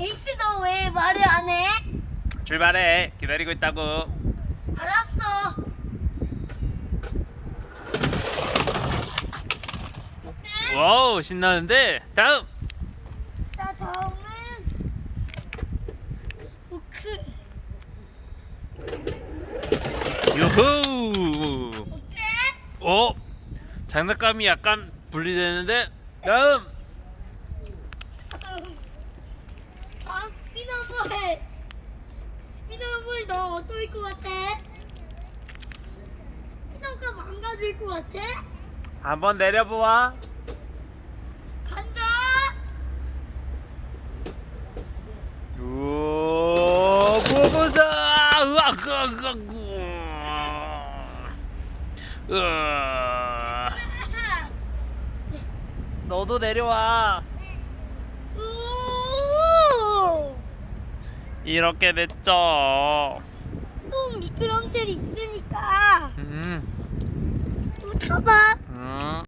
에이스 너 왜 말을 안 해? 출발해. 기다리고 있다고. 알았어. 와우 신나는데. 다음. 자 다음은 우크. 유후. 어때? 어? 장난감이 약간 분리되는데. 다음. 아 스피너볼. 스피너볼 너 어떨 것 같아? 스피너가 망가질 것 같아? 한번 내려보아. 간다. 오, 부부사. 으악, 으악, 으악, 으악. 으악. 너도 내려와. 오! 이렇게 됐죠. 또 미끄럼틀 있으니까 음. 또 쳐봐.